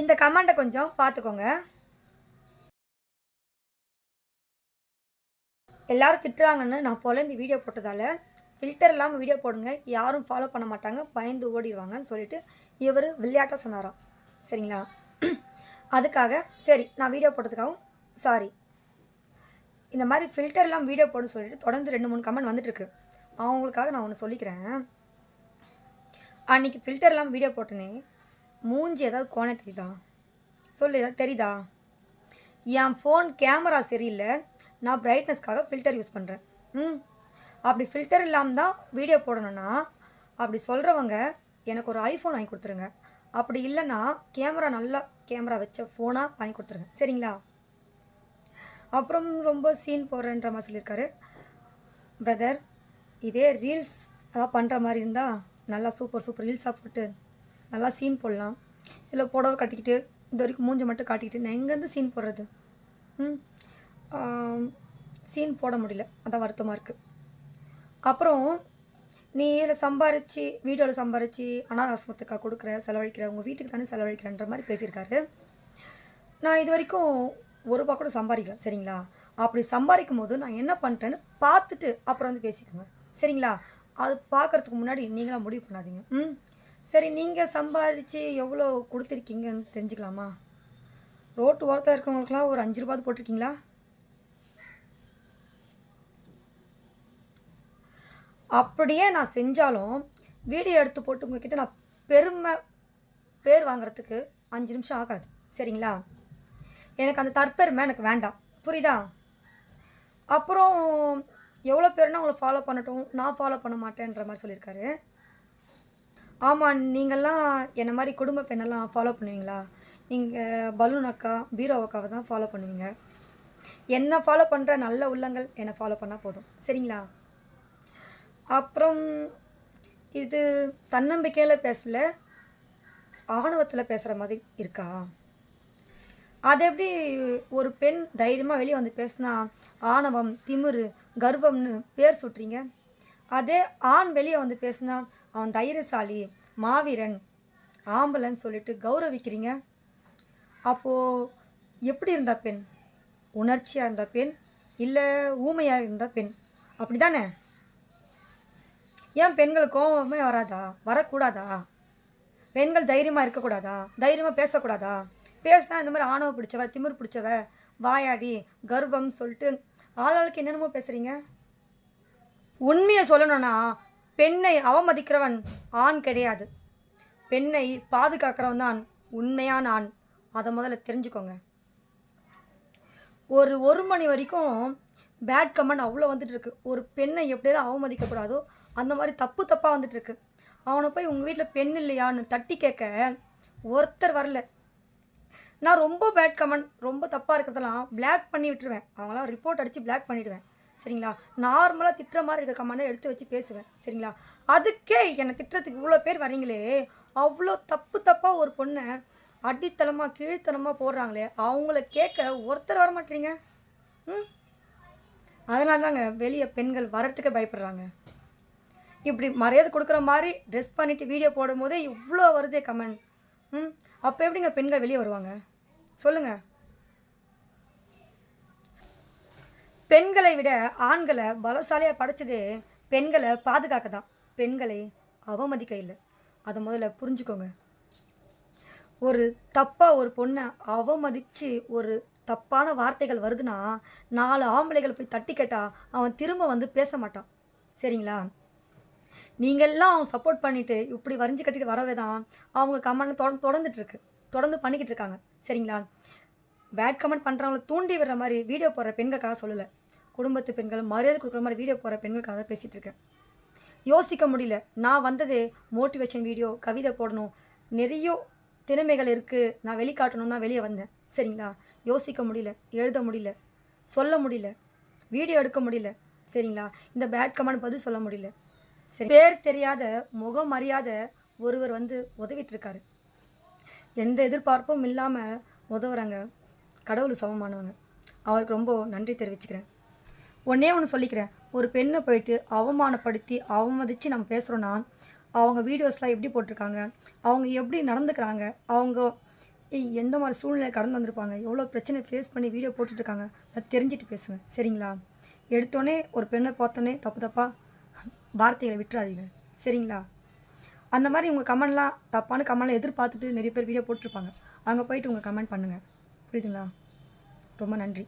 இந்த கமெண்ட்டை கொஞ்சம் பார்த்துக்கோங்க எல்லாரும் திட்டுறாங்கன்னு நான் புலம்பி வீடியோ போட்டதால் ஃபில்டர் இல்லாமல் வீடியோ போடுங்க. யாரும் ஃபாலோ பண்ண மாட்டாங்க. பயந்து ஓடிடுவாங்கன்னு சொல்லிட்டு இவர் விளையாட்டாக சொன்னாராம். சரிங்களா? அதுக்காக சரி நான் வீடியோ போட்டதுக்காகவும் சாரி இந்த மாதிரி ஃபில்டர் இல்லாமல் வீடியோ போடுன்னு சொல்லிட்டு தொடர்ந்து ரெண்டு மூணு கமெண்ட் வந்துட்டுருக்கு. அவங்களுக்காக நான் ஒன்று சொல்லிக்கிறேன். அன்றைக்கி ஃபில்டர் இல்லாமல் வீடியோ போட்டேனே மூஞ்சி ஏதாவது கோணம் தெரியுதா? சொல்லு ஏதாவது தெரியுதா? என் ஃபோன் கேமரா சரியில்லை. நான் பிரைட்னஸ்க்காக ஃபில்டர் யூஸ் பண்ணுறேன் ம். அப்படி ஃபில்டர் இல்லாமல் தான் வீடியோ போடணும்னா அப்படி சொல்கிறவங்க எனக்கு ஒரு ஐஃபோன் வாங்கி கொடுத்துருங்க. அப்படி இல்லைன்னா கேமரா நல்லா கேமரா வச்ச ஃபோனாக வாங்கி கொடுத்துருங்க. சரிங்களா? அப்புறம் ரொம்ப சீன் போடுறன்ற மாதிரி சொல்லியிருக்காரு. பிரதர் இதே ரீல்ஸ் அதான் பண்ணுற மாதிரி இருந்தால் நல்லா சூப்பர் சூப்பர் ரீல்ஸாக போட்டு நல்லா சீன் போடலாம். இல்லை புடவை கட்டிக்கிட்டு இது வரைக்கும் மூஞ்சி மட்டும் காட்டிக்கிட்டு நான் எங்கேருந்து சீன் போடுறது? ம். சீன் போட முடியல. அதான் வருத்தமாக இருக்குது அப்புறம் நீ இதில் சம்பாரித்து வீடியோவில் சம்பாரித்து அனாதாசிரமத்துக்காக கொடுக்குற செலவழிக்கிற உங்கள் வீட்டுக்கு தானே செலவழிக்கிறன்ற மாதிரி பேசியிருக்காரு. நான் இது வரைக்கும் ஒரு ரூபா கூட சம்பாதிக்கல சரிங்களா? அப்படி சம்பாதிக்கும் போது நான் என்ன பண்ணுறேன்னு பார்த்துட்டு அப்புறம் வந்து பேசிக்கோங்க. சரிங்களா? அது பார்க்குறதுக்கு முன்னாடி நீங்களாம் முடிவு பண்ணாதீங்க. ம். சரி நீங்கள் சம்பாதிச்சு எவ்வளோ கொடுத்துருக்கீங்கன்னு தெரிஞ்சுக்கலாமா? ரோட்டு ஓரத்தில் இருக்கிறவங்களுக்குலாம் ஒரு அஞ்சு ரூபாய் போட்டிருக்கீங்களா? அப்படியே நான் செஞ்சாலும் வீடியோ எடுத்து போட்டு உங்ககிட்ட நான் பெருமை பேர் வாங்குறதுக்கு அஞ்சு நிமிஷம் ஆகாது. சரிங்களா? எனக்கு அந்த தற்பெருமை எனக்கு வேண்டாம். புரியுதா? அப்புறம் எவ்வளோ பேருனா உங்களை ஃபாலோ பண்ணட்டும் நான் ஃபாலோ பண்ண மாட்டேன்ற மாதிரி சொல்லியிருக்காரு. ஆமாம் நீங்கள்லாம் என்ன மாதிரி குடும்ப பெண்ணெல்லாம் ஃபாலோ பண்ணுவீங்களா? நீங்கள் பலூன் அக்கா பீரோ அக்காவை தான் ஃபாலோ பண்ணுவீங்க. என்ன ஃபாலோ பண்ணுற நல்ல உள்ளங்கள் என்னை ஃபாலோ பண்ணால் போதும். சரிங்களா? அப்புறம் இது தன்னம்பிக்கையில் பேசல ஆணவத்தில் பேசுகிற மாதிரி இருக்கா? அது எப்படி ஒரு பெண் தைரியமாக வெளியே வந்து பேசினா ஆணவம் திமிரு கர்வம்னு பேர் சுட்டுறீங்க? அதே ஆண் வெளியே வந்து பேசினா அவன் தைரியசாலி மாவீரன் ஆம்பலன்னு சொல்லிட்டு கௌரவிக்கிறீங்க. அப்போது எப்படி இருந்தா பெண்? உணர்ச்சியாக இருந்தா பெண்? இல்லை ஊமையாக இருந்தா பெண்? அப்படி தானே ஏன் பெண்கள் கோபமே வராதா? வரக்கூடாதா? பெண்கள் தைரியமாக இருக்கக்கூடாதா? தைரியமாக பேசக்கூடாதா? பேசினா இந்த மாதிரி ஆணவ பிடிச்சவ திமிர் பிடிச்சவ வாயாடி கர்வம் சொல்லிட்டு ஆளாளுக்கு என்னென்னமோ பேசுகிறீங்க உண்மையை சொல்லணும்னா பெண்ணை அவமதிக்கிறவன் ஆண் கிடையாது. பெண்ணை பாதுகாக்கிறவன் தான் உண்மையான ஆண். அதை முதல்ல தெரிஞ்சுக்கோங்க. ஒரு ஒரு மணி வரைக்கும் பேட் கமெண்ட் அவ்வளோ வந்துட்டு இருக்கு ஒரு பெண்ணை எப்படியாவது அவமதிக்கக்கூடாதோ அந்த மாதிரி தப்பு தப்பாக வந்துட்டு இருக்கு அவனை போய் உங்கள் வீட்டில் பெண் இல்லையான்னு தட்டி கேட்க ஒருத்தர் வரல. நான் ரொம்ப பேட் கமெண்ட் ரொம்ப தப்பாக இருக்கிறதெல்லாம் பிளாக் பண்ணி விட்டுருவேன். அவங்களாம் ரிப்போர்ட் அடித்து பிளாக் பண்ணிவிடுவேன் சரிங்களா? நார்மலாக திட்டுற மாதிரி இருக்க கமெண்டை எடுத்து வச்சு பேசுவேன். சரிங்களா? அதுக்கே என்னை திட்டுறதுக்கு இவ்வளோ பேர் வரீங்களே அவ்வளோ தப்பு தப்பாக ஒரு பொண்ணை அடித்தளமாக கீழ்த்தனமாக போடுறாங்களே அவங்கள கேட்க ஒருத்தர் வர மாட்டீங்க ம்? அதனால தாங்க வெளியே பெண்கள் வரத்துக்கே பயப்படுறாங்க. இப்படி மரியாதை கொடுக்குற மாதிரி ட்ரெஸ் பண்ணிவிட்டு வீடியோ போடும்போதே இவ்வளோ வருதே கமெண்ட் ம்? அப்போ எப்படிங்க பெண்கள் வெளியே வருவாங்க? சொல்லுங்கள் பெண்களை விட ஆண்களை பலசாலியாக படைச்சது பெண்களை பாதுகாக்க தான் பெண்களை அவமதிக்க இல்லை. அதை முதல்ல புரிஞ்சுக்கோங்க. ஒரு தப்பாக ஒரு பொண்ணை அவமதித்து ஒரு தப்பான வார்த்தைகள் வருதுன்னா நாலு ஆம்பளைகள் போய் தட்டி கேட்டால் அவன் திரும்ப வந்து பேச மாட்டான். சரிங்களா? நீங்கள்லாம் அவன் சப்போர்ட் பண்ணிவிட்டு இப்படி வரைஞ்சி கட்டிட்டு வரவே தான் அவங்க கமெண்ட் தொட தொடர்ந்துட்டு இருக்கு. தொடர்ந்து பண்ணிக்கிட்டு இருக்காங்க. சரிங்களா? பேட் கமெண்ட் பண்ணுறவங்கள தூண்டி விடுற மாதிரி வீடியோ போடுற பெண்களுக்காக சொல்லலை. குடும்பத்து பெண்கள் மரியாதை கொடுக்குற மாதிரி வீடியோ போடுற பெண்களுக்காக தான் பேசிகிட்டு இருக்கேன். யோசிக்க முடியல. நான் வந்ததே மோட்டிவேஷன் வீடியோ கவிதை போடணும். நிறைய திறமைகள் இருக்குது நான் வெளிக்காட்டணும் தான் வெளியே வந்தேன். சரிங்களா? யோசிக்க முடியல. எழுத முடியல. சொல்ல முடியல. வீடியோ எடுக்க முடியல. சரிங்களா? இந்த பேட் கமெண்ட் பதில் சொல்ல முடியல. சரி. பேர் தெரியாத முகம் அறியாத ஒருவர் வந்து உதவிட்டு இருக்காரு. எந்த எதிர்பார்ப்பும் இல்லாமல் உதவுறாங்க. கடவுள் சமமானவங்க. அவருக்கு ரொம்ப நன்றி தெரிவிச்சுக்கிறேன். ஒன்றே ஒன்று சொல்லிக்கிறேன். ஒரு பெண்ணை போயிட்டு அவமானப்படுத்தி அவமதித்து நம்ம பேசுகிறோன்னா அவங்க வீடியோஸ்லாம் எப்படி போட்டிருக்காங்க? அவங்க எப்படி நடந்துக்கிறாங்க? அவங்க ஏய் எந்த மாதிரி சூழ்நிலை கடந்து வந்திருப்பாங்க? எவ்வளோ பிரச்சனை ஃபேஸ் பண்ணி வீடியோ போட்டுட்ருக்காங்க? அதை தெரிஞ்சுட்டு பேசுங்க. சரிங்களா? எடுத்தோடனே ஒரு பெண்ணை பார்த்தோன்னே தப்பு தப்பாக வார்த்தைகளை விட்டுறாதீங்க. சரிங்களா? அந்த மாதிரி உங்கள் கமெண்ட்லாம் தப்பான கமெண்ட்லாம் எதிர்பார்த்துட்டு நிறைய பேர் வீடியோ போட்டிருப்பாங்க. அங்கே போயிட்டு உங்கள் கமெண்ட் பண்ணுங்கள் புரியுதுங்களா? ரொம்ப நன்றி.